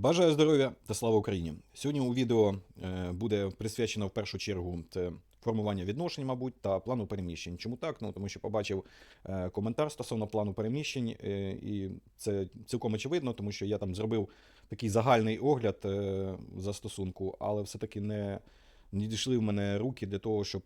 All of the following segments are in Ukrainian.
Бажаю здоров'я та слава Україні! Сьогодні у відео е, буде присвячено в першу чергу це формування відношень, мабуть, та плану переміщень. Чому так? Ну тому що побачив е, коментар стосовно плану переміщень, е, і це цілком очевидно, тому що я там зробив такий загальний огляд е, застосунку, але все-таки не, не дійшли в мене руки для того, щоб.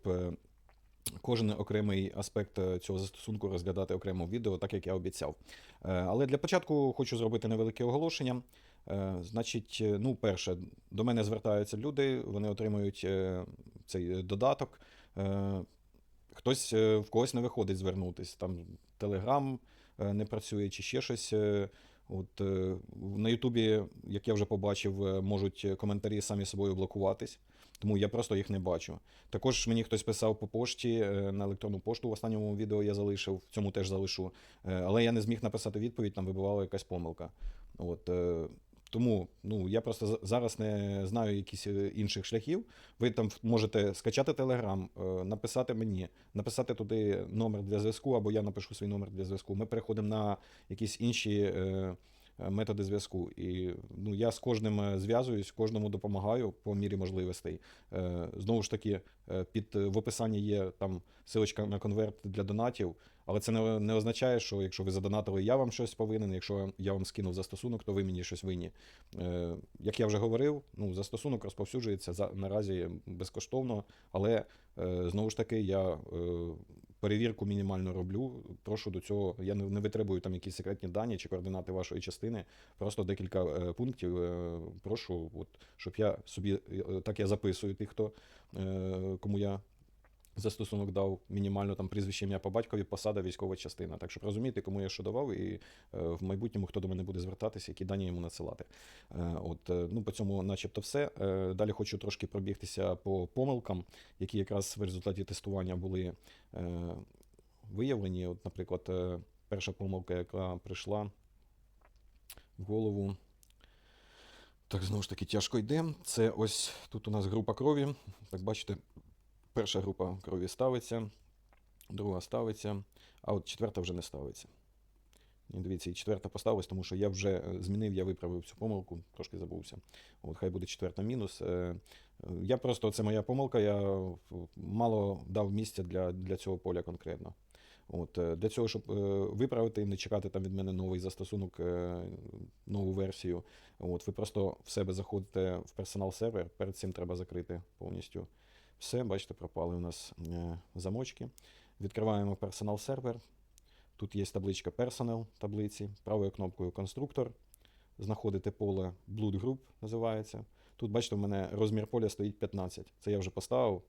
Кожен окремий аспект цього застосунку розглядати окремо в відео, так як я обіцяв. Але для початку хочу зробити невелике оголошення. Е, Значить, е, ну, перше, до мене звертаються люди, вони отримують е, цей додаток. Хтось в когось не виходить звернутися. Там Телеграм не працює чи ще щось. От на Ютубі, як я вже побачив, можуть коментарі самі собою блокуватись, тому я просто їх не бачу. Також мені хтось писав по пошті на електронну пошту в останньому відео я залишив, в цьому теж залишу. Але я не зміг написати відповідь, там вибивала якась помилка. От, тому ну, я просто зараз не знаю якісь е, інших шляхів. Ви там можете скачати Телеграм, написати мені, написати туди номер для зв'язку, або я напишу свій номер для зв'язку. Ми переходимо на якісь інші е, методи зв'язку. І ну, я з кожним е, зв'язуюсь, кожному допомагаю по мірі можливостей. Е, Знову ж таки, е, під е, в описанні є там силочка на конверт для донатів. Але це не, не означає, що якщо ви задонатили, я вам щось повинен. Якщо я вам скинув застосунок, то ви мені щось винні. Е, як я вже говорив, ну, застосунок розповсюджується за, наразі безкоштовно, але е, знову ж таки я е, перевірку мінімально роблю. Прошу до цього, я не, витребую там якісь секретні дані чи координати вашої частини. Просто декілька е, пунктів. Е, прошу, от, щоб я собі е, так я записую тих, хто кому я застосунок дав мінімально там прізвище ім'я по батькові, посада, військова частина. Так щоб розумієте, кому я що давав, і е, в майбутньому хто до мене буде звертатися, які дані йому надсилати. Е, от, е, ну, по цьому, начебто, все. Далі хочу трошки пробігтися по помилкам, які якраз в результаті тестування були виявлені. От, наприклад, перша помилка, яка прийшла в голову. Так, знову ж таки, тяжко йде. Це ось тут у нас група крові. Так бачите, перша група крові ставиться, друга ставиться, а от четверта вже не ставиться. І дивіться, і четверта поставилась, тому що я вже е, змінив, я виправив цю помилку, трошки забувся. От хай буде четверта мінус. Е, е, Я просто, це моя помилка, я мало дав місця для, для цього поля конкретно. От, для цього, щоб виправити і не чекати там від мене новий застосунок, нову версію. От, ви просто в себе заходите в персонал сервер, перед цим треба закрити повністю все. Бачите, пропали у нас е, замочки. Відкриваємо персонал сервер. Тут є табличка Personnel таблиці, правою кнопкою конструктор. Знаходите поле Blood Group, називається. Тут, бачите, у мене розмір поля стоїть 15. Це я вже поставив.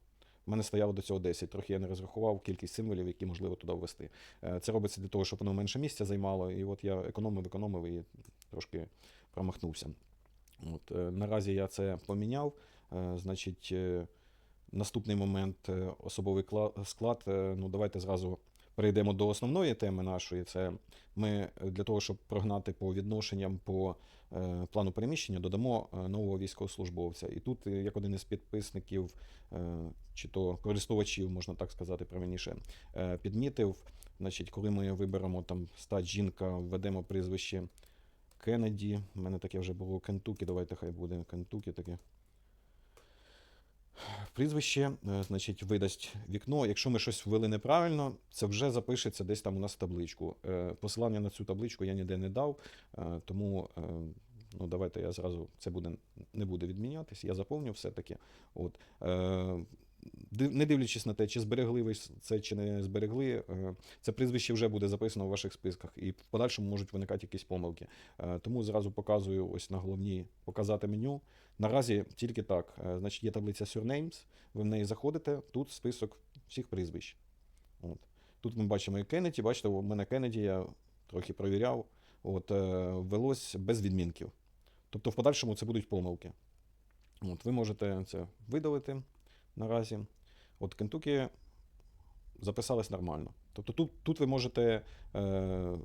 У мене стояло до цього 10. Трохи я не розрахував кількість символів, які можливо туди ввести. Е, Це робиться для того, щоб воно менше місця займало. І от я економив, економив і трошки промахнувся. От, е, наразі я це поміняв. Значить, наступний момент е, особовий склад. Е, Ну, давайте зразу перейдемо до основної теми нашої. Це ми е, для того, щоб прогнати по відношенням по плану переміщення, додамо нового військовослужбовця. І тут, як один із підписників, чи то користувачів, можна так сказати, правильніше, підмітив, значить, коли ми виберемо там стать жінка, введемо прізвище Кеннеді. У мене таке вже було Кентукі, давайте хай буде Кентукі таке. Прізвище, е, значить, видасть вікно. Якщо ми щось ввели неправильно, це вже запишеться десь там у нас в табличку. Е, Посилання на цю табличку я ніде не дав, е, тому ну, давайте я зразу це буде, не буде відмінятись. Я заповню все-таки. От. Не дивлячись на те, чи зберегли ви це, чи не зберегли, е, це прізвище вже буде записано в ваших списках, і в подальшому можуть виникати якісь помилки. Е, Тому зразу показую ось на головній показати меню. Наразі тільки так. Е, Значить, є таблиця Surnames, ви в неї заходите, тут список всіх прізвищ. От. Тут ми бачимо і Кеннеді, бачите, у мене Кеннеді, я трохи провіряв, от, велось без відмінків. Тобто в подальшому це будуть помилки. От, ви можете це видалити наразі. От Кентукі записалось нормально. Тобто тут, тут ви можете. Е,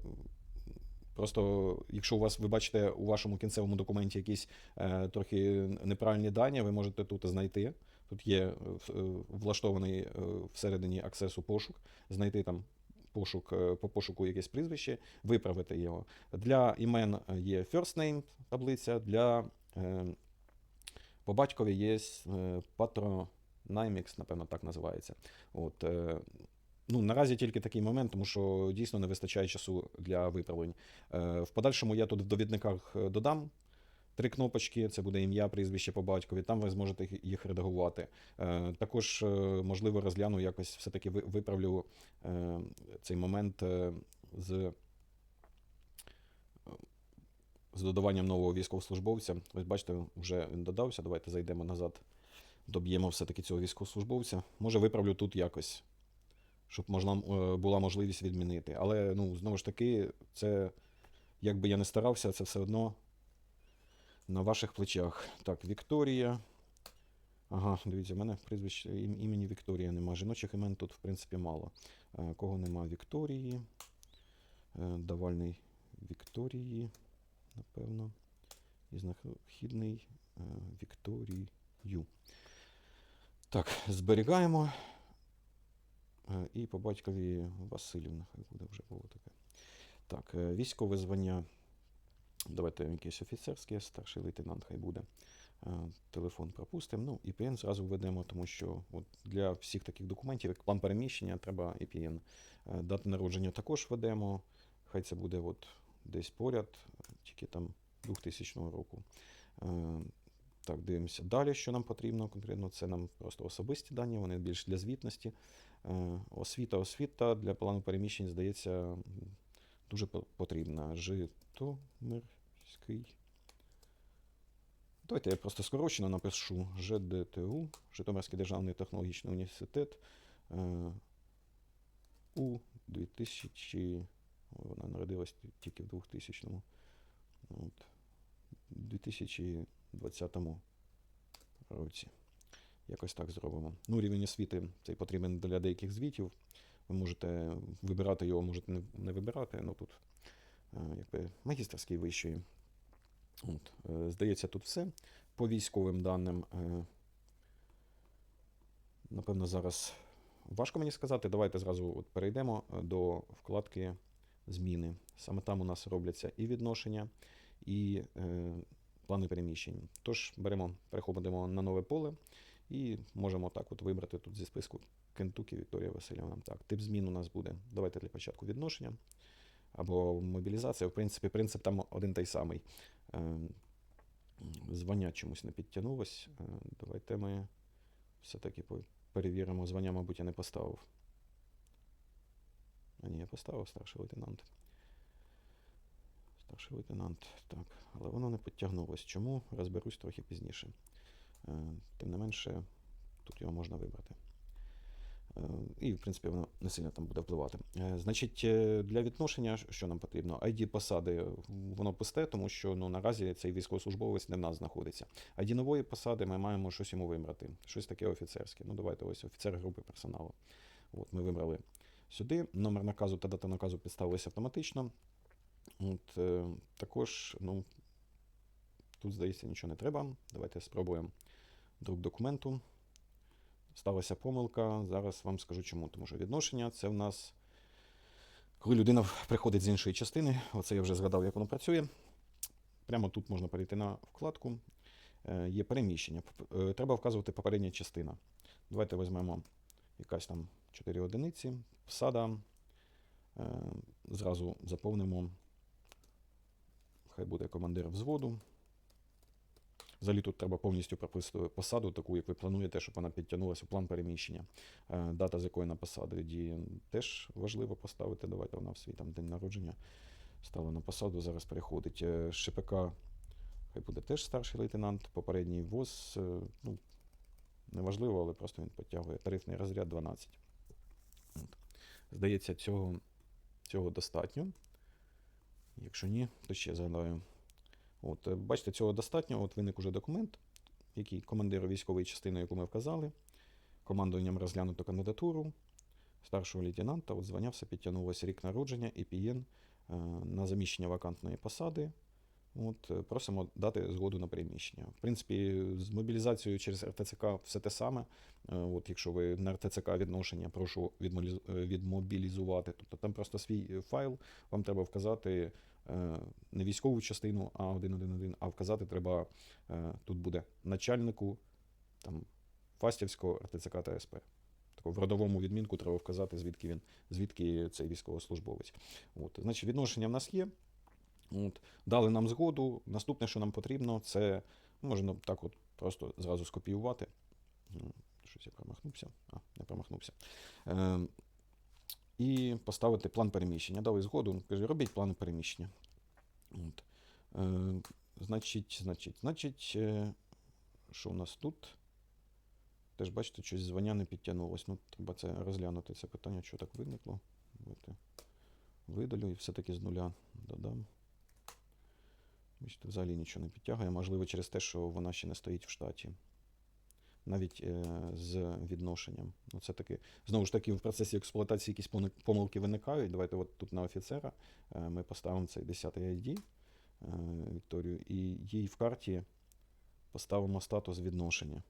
Просто, якщо у вас ви бачите у вашому кінцевому документі якісь е, трохи неправильні дані, ви можете тут знайти. Тут є е, е, влаштований е, всередині аксесу пошук, знайти там пошук, е, по пошуку якесь прізвище, виправити його. Для імен є first name таблиця, для е, по батькові є е, patronymics, напевно, так називається. От, е, ну, наразі тільки такий момент, тому що дійсно не вистачає часу для виправлень. Е, в подальшому я тут в довідниках е, додам. Три кнопочки, це буде ім'я, прізвище по батькові, там ви зможете їх- редагувати. Також, можливо, розгляну якось все-таки виправлю цей момент з, з додаванням нового військовослужбовця. Ось бачите, вже він додався. Давайте зайдемо назад, доб'ємо все-таки цього військовослужбовця. Може, виправлю тут якось, щоб можна, е, була можливість відмінити. Але ну, знову ж таки, це, як би я не старався, це все одно на ваших плечах. Так, Вікторія. Ага, дивіться, в мене прізвище імені Вікторія нема. Жіночих імен тут, в принципі, мало. Е, Кого нема? Вікторії. Е, Давальний Вікторії, напевно. І знахідний Вікторію. Так, зберігаємо. Е, І по батькові Васильівна, хай буде вже було таке. Так, е, військове звання. Давайте якесь офіцерське, старший лейтенант хай буде. Е, Телефон пропустимо. Ну, IPN зразу введемо, тому що от для всіх таких документів, як план переміщення, треба. Е, Дати народження також ведемо. Хай це буде от десь поряд, тільки там 2000 року. Так, дивимося далі, що нам потрібно конкретно. Це нам просто особисті дані, вони більш для звітності. Е, Освіта, освіта для плану переміщень, здається, дуже потрібна. Житомирський. Давайте я просто скорочено напишу ЖДТУ, Житомирський державний технологічний університет. Е, у 2000. Вона народилась тільки в 2000 От. 2020 році. Якось так зробимо. Ну, рівень освіти цей потрібен для деяких звітів. Ви можете вибирати його, можете не, вибирати. Ну тут е, якби магістерський вищий. От, е, здається, тут все. По військовим даним. Е, напевно, зараз важко мені сказати. Давайте зразу от перейдемо до вкладки зміни. Саме там у нас робляться і відношення, і плани переміщень. Тож беремо, переходимо на нове поле і можемо так от вибрати тут зі списку Кентукі Вікторія Васильівна. Так, тип змін у нас буде. Давайте для початку відношення або мобілізація. В принципі, принцип там один той самий. Е, Звання чомусь не підтягнулось. Е, Давайте ми все-таки перевіримо. Звання, мабуть, я не поставив. А ні, я поставив старший лейтенант. Старший лейтенант. Так, але воно не підтягнулось. Чому? Розберусь трохи пізніше. Е, Тим не менше, тут його можна вибрати. Е, І, в принципі, воно не сильно там буде впливати. Е, Значить, для відношення, що нам потрібно? ID посади воно пусте, тому що ну, наразі цей військовослужбовець не в нас знаходиться. ID нової посади ми маємо щось йому вибрати. Щось таке офіцерське. Ну, давайте ось офіцер групи персоналу. От, ми вибрали сюди. Номер наказу та дата наказу підставилися автоматично. От, е, також, ну, тут, здається, нічого не треба. Давайте спробуємо друк документу. Сталася помилка. Зараз вам скажу чому. Тому що відношення це в нас, коли людина приходить з іншої частини, оце я вже згадав, як воно працює. Прямо тут можна перейти на вкладку. Е, Є переміщення. Е, Треба вказувати попередня частина. Давайте візьмемо якась там 4 одиниці, посада. Е, Зразу заповнимо. Хай буде командир взводу. Взагалі тут треба повністю прописати посаду, таку, як ви плануєте, щоб вона підтягнулася у план переміщення. Е, Дата, з якої на посаду діє, теж важливо поставити. Давайте вона в свій там день народження стала на посаду, зараз переходить. Е, ШПК, хай буде теж старший лейтенант, попередній ВОЗ, е, ну, неважливо, але просто він підтягує. Тарифний розряд 12. От. Здається, цього, цього достатньо. Якщо ні, то ще згадаю. От, е, бачите, цього достатньо. От виник уже документ, який командиру військової частини, яку ми вказали, командуванням розглянуто кандидатуру старшого лейтенанта, от звання все підтягнулося рік народження, ІПІН пієн на заміщення вакантної посади. От, е, просимо дати згоду на переміщення. В принципі, з мобілізацією через РТЦК все те саме. Е, От, якщо ви на РТЦК відношення, прошу е, відмобілізувати. Тобто там просто свій файл, вам треба вказати не військову частину А111, а вказати треба, тут буде начальнику там, Фастівського РТЦК та СП. В родовому відмінку треба вказати, звідки він, звідки цей військовослужбовець. От, значить, відношення в нас є. От, дали нам згоду. Наступне, що нам потрібно, це можна так от просто зразу скопіювати. Щось я промахнувся. А, не промахнувся. Е, і поставити план переміщення. Дали згоду, каже, робіть план переміщення. От. Е, значить, значить, значить, е, що у нас тут? Теж бачите, щось звання не підтягнулось. Ну, треба це розглянути, це питання, що так виникло. Видалю і все-таки з нуля додам. Бачите, взагалі нічого не підтягує. Можливо, через те, що вона ще не стоїть в штаті. Навіть е, з відношенням. Ну, це таки, знову ж таки, в процесі експлуатації якісь помилки виникають. Давайте от тут на офіцера е, ми поставимо цей 10 ID е, Вікторію, і їй в карті поставимо статус відношення.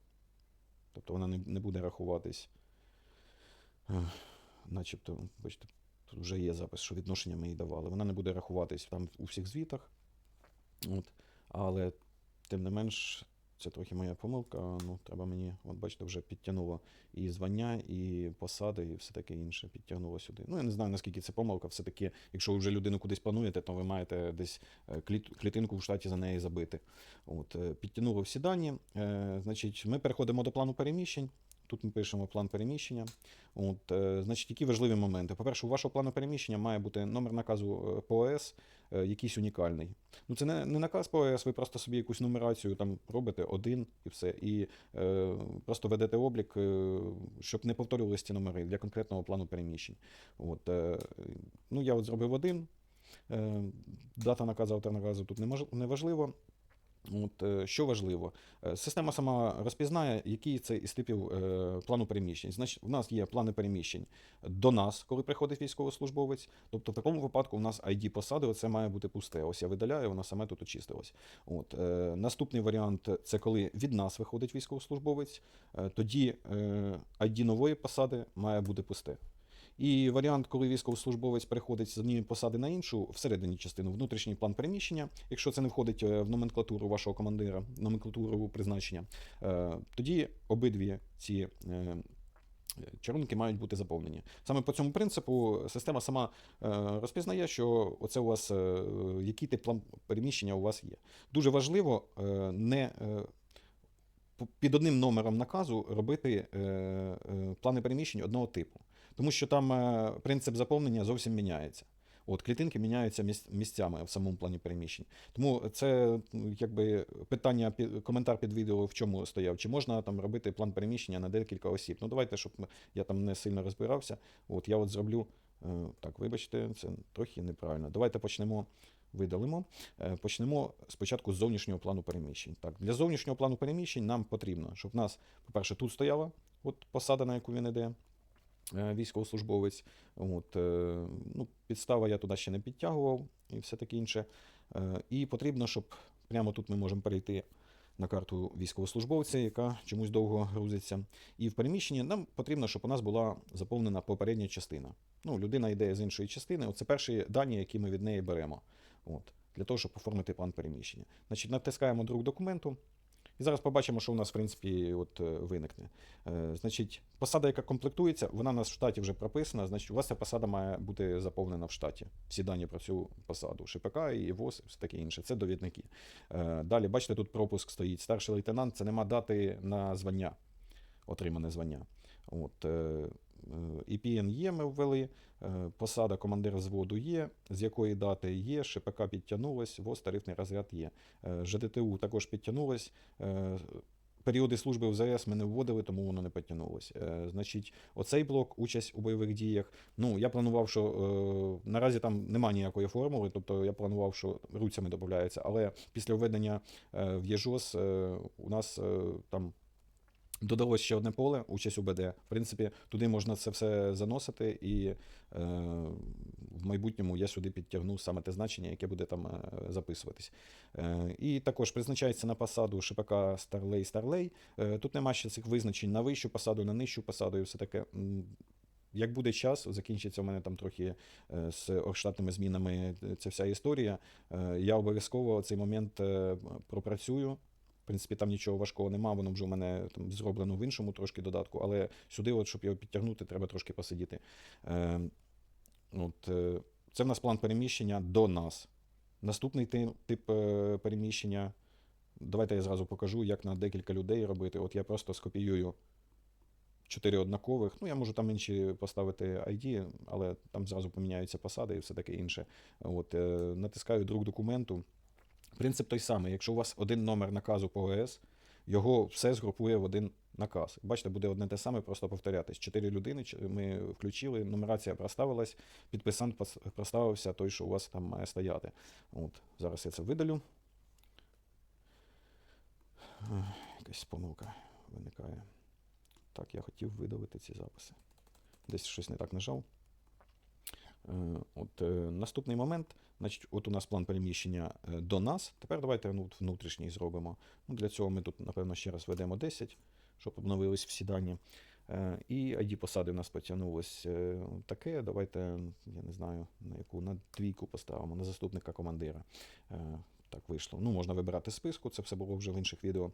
Тобто вона не, не буде рахуватись. е, Начебто, бачите, тут вже є запис, що відношення ми їй давали. Вона не буде рахуватись там у всіх звітах. От. Але тим не менш, це трохи моя помилка. Ну, треба мені, от бачите, вже підтягнуло і звання, і посади, і все таке інше підтягнуло сюди. Ну, я не знаю, наскільки це помилка. Все-таки, якщо ви вже людину кудись плануєте, то ви маєте десь е, кліт- клітинку в штаті за неї забити. От, е, підтягнуло всі дані. Е, Значить, ми переходимо до плану переміщень. Тут ми пишемо план переміщення. От, е, значить, які важливі моменти? По-перше, у вашого плану переміщення має бути номер наказу е, по ОС, е, якийсь унікальний. Ну, це не, не наказ ОС, ви просто собі якусь нумерацію там робите один і все. І е, просто ведете облік, е, щоб не повторювалися ці номери для конкретного плану переміщень. От, е, ну, я от зробив один. Е, дата наказу, автор наказу тут не важливо. От, е, що важливо, Е, система сама розпізнає, який це із типів е, плану переміщень. Значить, в нас є плани переміщень до нас, коли приходить військовослужбовець. Тобто, в такому випадку у нас ID посади оце має бути пусте. Ось я видаляю, воно саме тут очистилось. От, наступний варіант це коли від нас виходить військовослужбовець. Тоді ID нової посади має бути пусте. І варіант, коли військовослужбовець переходить з однієї посади на іншу, всередині частину, внутрішній план переміщення, якщо це не входить е, в номенклатуру вашого командира, номенклатуру призначення, е, тоді обидві ці. е, Чарунки мають бути заповнені. Саме по цьому принципу система сама розпізнає, що оце у вас який тип переміщення у вас є. Дуже важливо не під одним номером наказу робити плани переміщень одного типу. Тому що там е, принцип заповнення зовсім міняється. От клітинки міняються місцями в самому плані переміщень. Тому це якби питання, коментар під відео в чому стояв. Чи можна там робити план переміщення на декілька осіб? Ну давайте, щоб я там не сильно розбирався. От я от зроблю. е, Так, вибачте, це трохи неправильно. Давайте почнемо. Видалимо. Е, Почнемо спочатку з зовнішнього плану переміщень. Так, для зовнішнього плану переміщень нам потрібно, щоб в нас, по-перше, тут стояла от посада, на яку він іде, військовослужбовець. От, е, ну, підстава я туди ще не підтягував і все таке інше. Е, І потрібно, щоб прямо тут ми можемо перейти на карту військовослужбовця, яка чомусь довго грузиться. І в переміщенні нам потрібно, щоб у нас була заповнена попередня частина. Ну, людина йде з іншої частини. Оце перші дані, які ми від неї беремо. От, для того, щоб оформити план переміщення. Значить, натискаємо друк документу. І зараз побачимо, що у нас, в принципі, от, е, виникне. Е, значить, посада, яка комплектується, вона у нас в штаті вже прописана. Значить, у вас ця посада має бути заповнена в штаті. Всі дані про цю посаду. ШПК і ВОЗ, все таке інше. Це довідники. Е, далі, бачите, тут пропуск стоїть. Старший лейтенант це нема дати на звання, отримане звання. От, е, е, є, ми ввели. Е, Посада командира взводу є, з якої дати є, ШПК підтягнулось, ВОЗ тарифний розряд є. Е, ЖДТУ також підтягнулось. Періоди служби в ЗС ми не вводили, тому воно не підтягнулось. Е, значить, оцей блок, участь у бойових діях. Ну, я планував, що е, наразі там немає ніякої формули, тобто я планував, що руцями додається, але після введення в ЄЖОС е, у нас е, там Додалось ще одне поле, участь УБД. В принципі, туди можна це все заносити, і е, в майбутньому я сюди підтягну саме те значення, яке буде там е, записуватись. Е, і також призначається на посаду ШПК Старлей Старлей. Е, тут нема ще цих визначень на вищу посаду, на нижчу посаду і все таке. Як буде час, закінчиться у мене там трохи е, з оргштатними змінами е, ця вся історія. Я обов'язково цей момент пропрацюю. Принципі, там нічого важкого нема, воно вже у мене там зроблено в іншому трошки додатку, але сюди, от, щоб його підтягнути, треба трошки посидіти. Е, от, е, це в нас план переміщення до нас. Наступний ти- тип е, переміщення. Давайте я зразу покажу, як на декілька людей робити. От я просто скопіюю чотири однакових. Ну, я можу там інші поставити ID, але там зразу поміняються посади і все таке інше. От, е, натискаю друк документу. Принцип той самий. Якщо у вас один номер наказу по ОС, його все згрупує в один наказ. Бачите, буде одне те саме, просто повторятись. Чотири людини ми включили, нумерація проставилась, підписант проставився той, що у вас там має стояти. От, зараз я це видалю. Якась помилка виникає. Так, я хотів видалити ці записи. Десь щось не так нажав. Е, От, е, наступний момент. Значить, от у нас план переміщення е, до нас. Тепер давайте ну, внутрішній зробимо. Ну, для цього ми тут, напевно, ще раз ведемо 10, щоб обновились всі дані. Е, І ID посади у нас потягнулось е, таке. Давайте, я не знаю, на яку на двійку поставимо, на заступника командира. Так вийшло. Ну, можна вибирати списку, це все було вже в інших відео.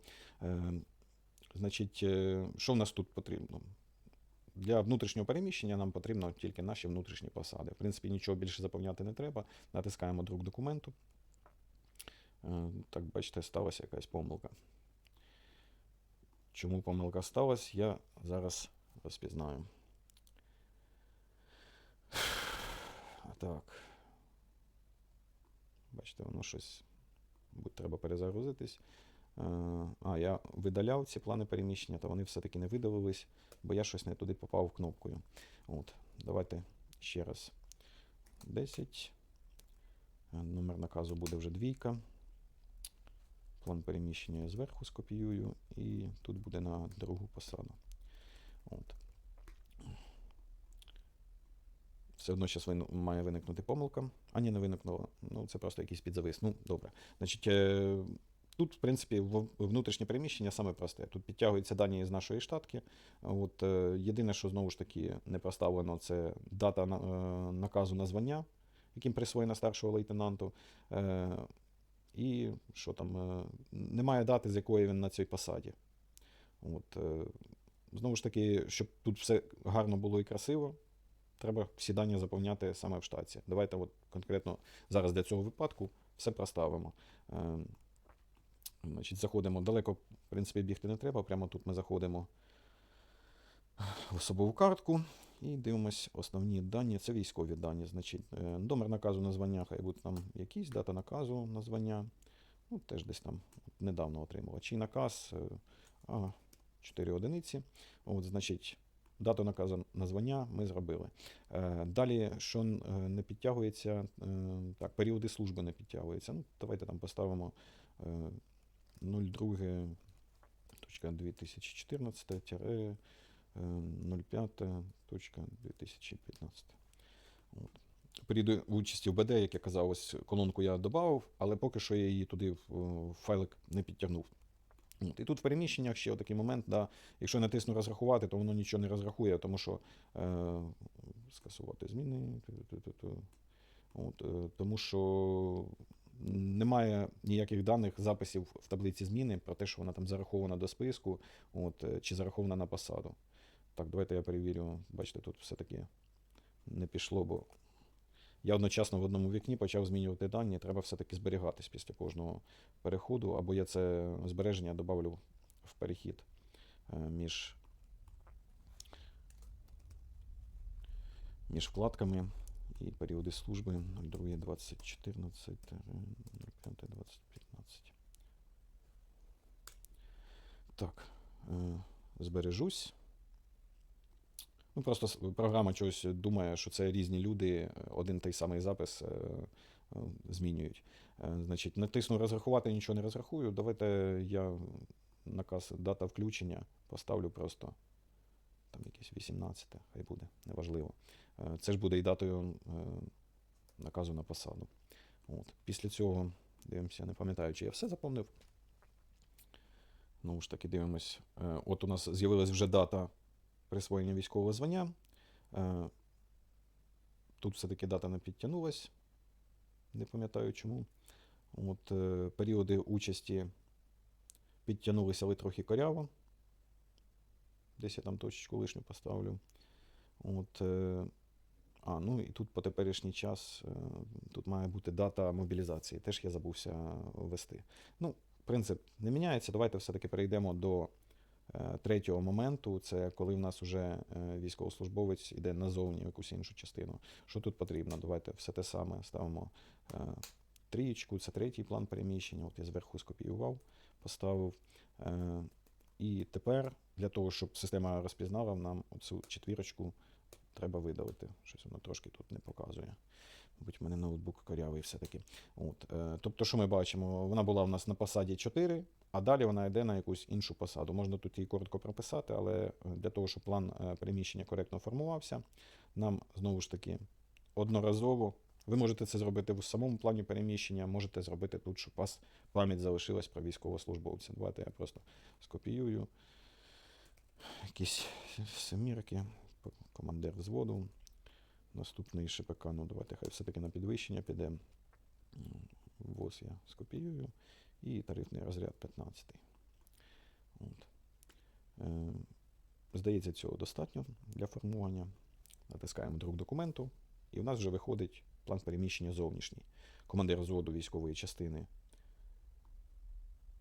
Значить, що в нас тут потрібно? Для внутрішнього переміщення нам потрібно тільки наші внутрішні посади. В принципі, нічого більше заповняти не треба. Натискаємо друк документу. Е, Так, бачите, сталася якась помилка. Чому помилка сталася, я зараз розпізнаю. Так. Бачите, воно щось. Будь треба перезагрузитись. Е, А, я видаляв ці плани переміщення, то вони все-таки не видалились, бо я щось не туди попав кнопкою. От, давайте ще раз. 10. Е, Номер наказу буде вже двійка. План переміщення я зверху скопіюю, і тут буде на другу посаду. От. Все одно зараз має виникнути помилка. А ні, не виникнула. Ну, це просто якийсь підзавис. Ну, добре. Значить, е, тут, в принципі, внутрішнє переміщення саме просте. Тут підтягуються дані з нашої штатки. От, е, єдине, що знову ж таки не проставлено, це дата е, наказу на звання, яким присвоєна старшого лейтенанту. Е, і що там, е, немає дати, з якої він на цій посаді. От, е, знову ж таки, щоб тут все гарно було і красиво, треба всі дані заповняти саме в штатці. Давайте от конкретно зараз для цього випадку все проставимо. Значить, заходимо далеко, в принципі, бігти не треба. Прямо тут ми заходимо в особову картку і дивимось основні дані. Це військові дані. Значить, е, номер наказу на звання, хай буде там якийсь, дата наказу на звання. Ну, теж десь там недавно отримала. Чий наказ? е, А, 4 одиниці. От, значить, дату наказу на звання ми зробили. Е, Далі, що не підтягується, так, періоди служби не підтягуються. Ну, давайте там поставимо е, 02.2014-05.2015. От. Періоди участі в БД, як я казав, ось колонку я додав, але поки що я її туди в, в файлик не підтягнув. І тут в переміщеннях ще такий момент, да, якщо натисну розрахувати, то воно нічого не розрахує, тому що е, скасувати зміни. От, е, тому що немає ніяких даних записів в таблиці зміни про те, що вона там зарахована до списку, от, е, чи зарахована на посаду. Так, давайте я перевірю. Бачите, тут все-таки не пішло, бо я одночасно в одному вікні почав змінювати дані. Треба все-таки зберігатись після кожного переходу, або я це збереження додавлю в перехід е, між, між вкладками і періоди служби 02 2014 05 2015. Так, збережусь. Ну, просто програма чогось думає, що це різні люди, е, один той самий запис е, е, змінюють. Значить, натисну розрахувати, нічого не розрахую. Давайте я наказ дата включення, поставлю просто там якесь 18, хай буде, неважливо. Е, Це ж буде і датою е, наказу на посаду. От. Після цього дивимося, не пам'ятаю, чи я все заповнив. Знову ж таки, дивимось. Е, От у нас з'явилась вже дата присвоєння військового звання. Тут все-таки дата не підтягнулась. Не пам'ятаю чому. От, періоди участі підтягнулися, але трохи коряво. Десь я там точечку лишню поставлю. От, а, ну і тут по теперішній час е, тут має бути дата мобілізації. Теж я забувся ввести. Ну, принцип не міняється. Давайте все-таки перейдемо до е, третього моменту. Це коли в нас вже е, військовослужбовець йде назовні в якусь іншу частину. Що тут потрібно? Давайте все те саме ставимо е, трієчку, це третій план переміщення. От я зверху скопіював, поставив. Е, і тепер для того, щоб система розпізнала, нам оцю четвірочку треба видалити. Щось воно трошки тут не показує. Мабуть, в мене ноутбук корявий все-таки. От, е, тобто, що ми бачимо? Вона була в нас на посаді 4, а далі вона йде на якусь іншу посаду. Можна тут її коротко прописати, але е, для того, щоб план е, переміщення коректно формувався, нам знову ж таки одноразово. Ви можете це зробити в самому плані переміщення, можете зробити тут, щоб у вас пам'ять залишилась про військовослужбовця. Давайте я просто скопіюю якісь семірки, командир взводу. Наступний ШПК, ну давайте хай все-таки на підвищення піде. ВОЗ я скопіюю. І тарифний розряд 15. От. Е, здається, цього достатньо для формування. Натискаємо друк документу, і в нас вже виходить план переміщення зовнішній. Командир взводу військової частини.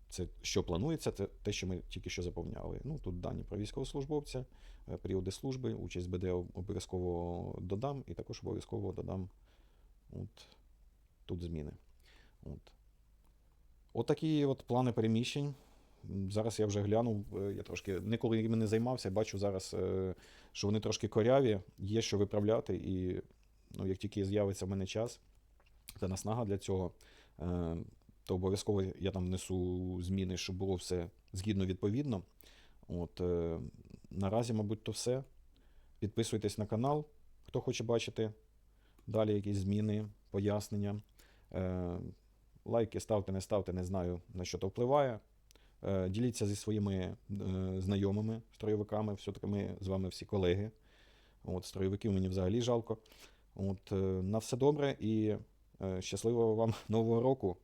Це що планується, це те, що ми тільки що заповняли. Ну, тут дані про військовослужбовця, е, періоди служби, участь БД обов'язково додам, і також обов'язково додам от, тут зміни. От. Отакі от плани переміщень. Зараз я вже глянув, е, я трошки ніколи ними не займався, бачу зараз, е, що вони трошки коряві, є що виправляти, і ну, як тільки з'явиться в мене час та наснага для цього, то обов'язково я там внесу зміни, щоб було все згідно відповідно. От, е, наразі, мабуть, то все. Підписуйтесь на канал, хто хоче бачити далі якісь зміни, пояснення. Е, лайки ставте, не ставте, не знаю, на що то впливає. Е, діліться зі своїми е, знайомими строєвиками. Все-таки ми з вами всі колеги. От, строєвиків мені взагалі жалко. От, е, на все добре і е, щасливого вам нового року.